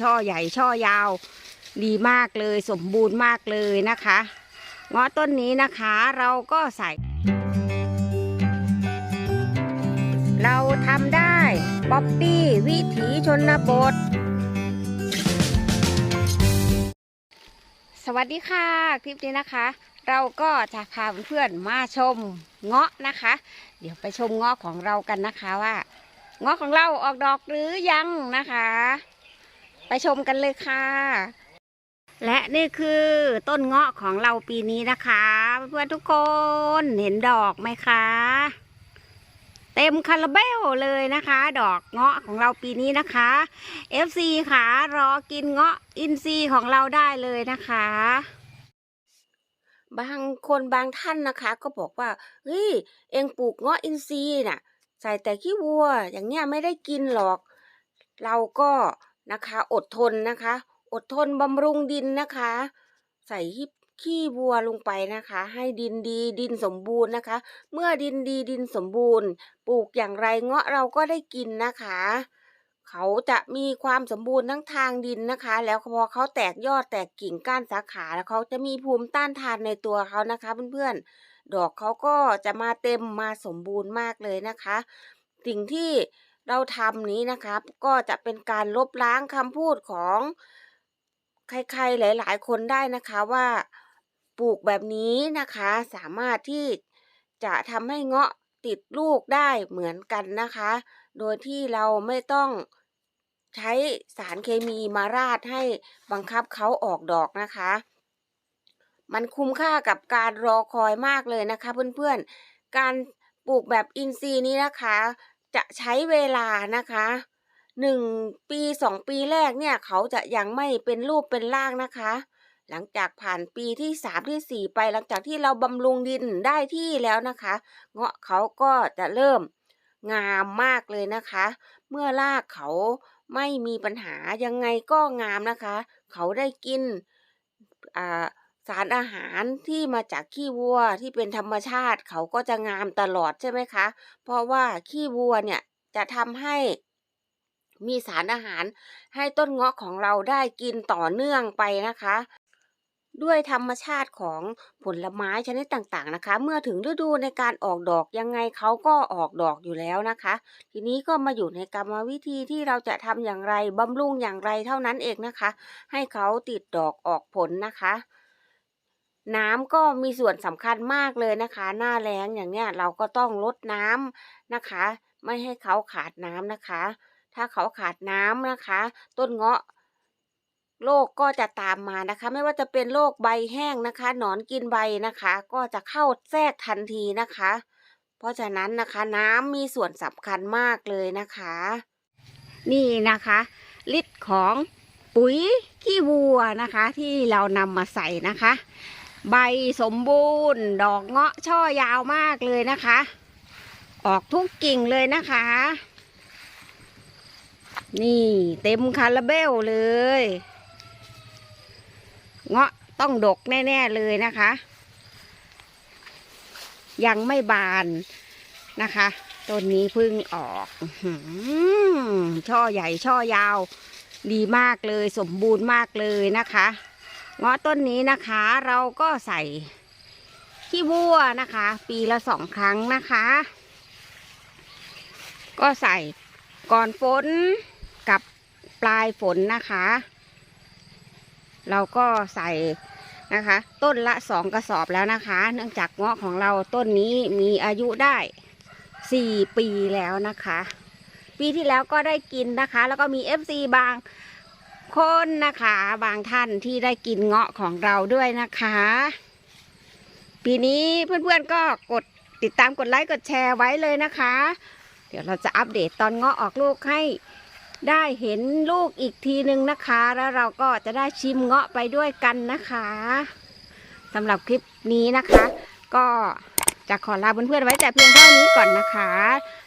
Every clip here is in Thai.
ช่อใหญ่ช่อยาว ดีมากเลยสมบูรณ์มากเลยนะคะเงาะต้นนี้นะคะเราก็ใส่ เราทำได้ป๊อปปี้วิถีชนบท สวัสดีค่ะคลิปนี้นะคะ เราก็จะพาเพื่อนๆมาชมเงาะนะคะ เดี๋ยวไปชมเงาะของเรากันนะคะว่าเงาะของเราออกดอกหรือยังนะคะ ไปชมกันเลยค่ะ และนี่คือต้นเงาะของเราปีนี้นะคะ เพื่อนทุกคนเห็นดอกไหมคะ เต็มคาราเบลเลยนะคะ ดอกเงาะของเราปีนี้นะคะ FC ค่ะรอกินเงาะอินทรีของเราได้เลยนะคะบางคนบางท่านนะคะ ก็บอกว่าเฮ้ยเองปลูกเงาะอินทรีย์น่ะ ใส่แต่ขี้วัว อย่างเนี้ยไม่ได้กินหรอก เราก็ นะคะ อดทนนะคะ อดทนบำรุงดินนะคะ ใส่ขี้วัวลงไปนะคะ ให้ดินดีดินสมบูรณ์นะคะ เมื่อดินดีดินสมบูรณ์ ปลูกอย่างไรเงาะเราก็ได้กินนะคะ เขาจะมีความสมบูรณ์ทั้งทางดินนะคะ แล้วพอเขาแตกยอดแตกกิ่งก้านสาขาแล้วเขาจะมีภูมิต้านทานในตัวเขานะคะเพื่อนๆดอกเขาก็จะมาเต็มมาสมบูรณ์มากเลยนะคะ สิ่งที่ เราทำนี้นะคะก็จะเป็นการลบล้างคำพูดของใครๆหลาย ๆ คนได้นะคะว่าปลูกแบบนี้นะคะ สามารถที่จะทำให้เงาะติดลูกได้เหมือนกันนะคะ โดยที่เราไม่ต้องใช้สารเคมีมาราดให้บังคับเขาออกดอกนะคะ มันคุ้มค่ากับการรอคอยมากเลยนะคะเพื่อนๆ การปลูกแบบอินทรีย์นี้นะคะ จะใช้เวลานะคะหนึ่งปีสองปีแรกเนี่ยเขาจะยังไม่เป็นรูปเป็นร่างนะคะ หลังจากผ่านปีที่สามที่สี่ไปหลังจากที่เราบำรุงดินได้ที่แล้วนะคะ เงาะเขาก็จะเริ่มงามมากเลยนะคะ เมื่อรากเขาไม่มีปัญหายังไงก็งามนะคะ เขาได้กินอ่า สารอาหารที่มาจากขี้วัวที่เป็นธรรมชาติเขาก็จะงามตลอดใช่ไหมคะ เพราะว่าขี้วัวเนี่ยจะทำให้มีสารอาหารให้ต้นเงาะของเราได้กินต่อเนื่องไปนะคะ ด้วยธรรมชาติของผลไม้ชนิดต่างๆนะคะ เมื่อถึงฤดูในการออกดอกยังไงเขาก็ออกดอกอยู่แล้วนะคะ ทีนี้ก็มาอยู่ในกรรมวิธีที่เราจะทำอย่างไรบำรุงอย่างไรเท่านั้นเองนะคะ ให้เขาติดดอกออกผลนะคะ น้ำก็มีส่วนสำคัญมากเลยนะคะ หน้าแล้งอย่างเนี้ยเราก็ต้องลดน้ำนะคะ ไม่ให้เขาขาดน้ำนะคะ ถ้าเขาขาดน้ำนะคะ ต้นเงาะโรคก็จะตามมานะคะ ไม่ว่าจะเป็นโรคใบแห้งนะคะหนอนกินใบนะคะ ก็จะเข้าแทรกทันทีนะคะ เพราะฉะนั้นนะคะน้ำมีส่วนสำคัญมากเลยนะคะ นี่นะคะฤทธิ์ของปุ๋ยขี้วัวนะคะ ที่เรานำมาใส่นะคะ ใบสมบูรณ์ ดอกเงาะช่อยาวมากเลยนะคะ ออกทุกกิ่งเลยนะคะ นี่เต็มคาราเบลเลย เงาะต้องดกแน่ ๆ เลยนะคะ ยังไม่บานนะคะต้นนี้พิ่งออกช่อใหญ่ช่อยาว ดีมากเลยสมบูรณ์มากเลยนะคะ เงาะต้นนี้นะคะ เราก็ใส่ขี้วัวนะคะ ปีละสองครั้งนะคะ ก็ใส่ก่อนฝนกับปลายฝนนะคะ เราก็ใส่นะคะ ต้นละสองกระสอบแล้วนะคะ เนื่องจากเงาะของเราต้นนี้มีอายุได้สี่ปีแล้วนะคะ ปีที่แล้วก็ได้กินนะคะ แล้วก็มี FC บาง คนนะคะ บางท่านที่ได้กินเงาะของเราด้วยนะคะ ปีนี้เพื่อนๆก็กดติดตามกดไลค์กดแชร์ไว้เลยนะคะ เดี๋ยวเราจะอัปเดตตอนเงาะออกลูกให้ได้เห็นลูกอีกทีหนึ่งนะคะ แล้วเราก็จะได้ชิมเงาะไปด้วยกันนะคะสำหรับคลิปนี้นะคะ ก็จะขอลาเพื่อนๆไว้แต่เพียงเท่านี้ก่อนนะคะ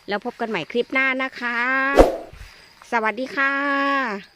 แล้วพบกันใหม่คลิปหน้านะคะ สวัสดีค่ะ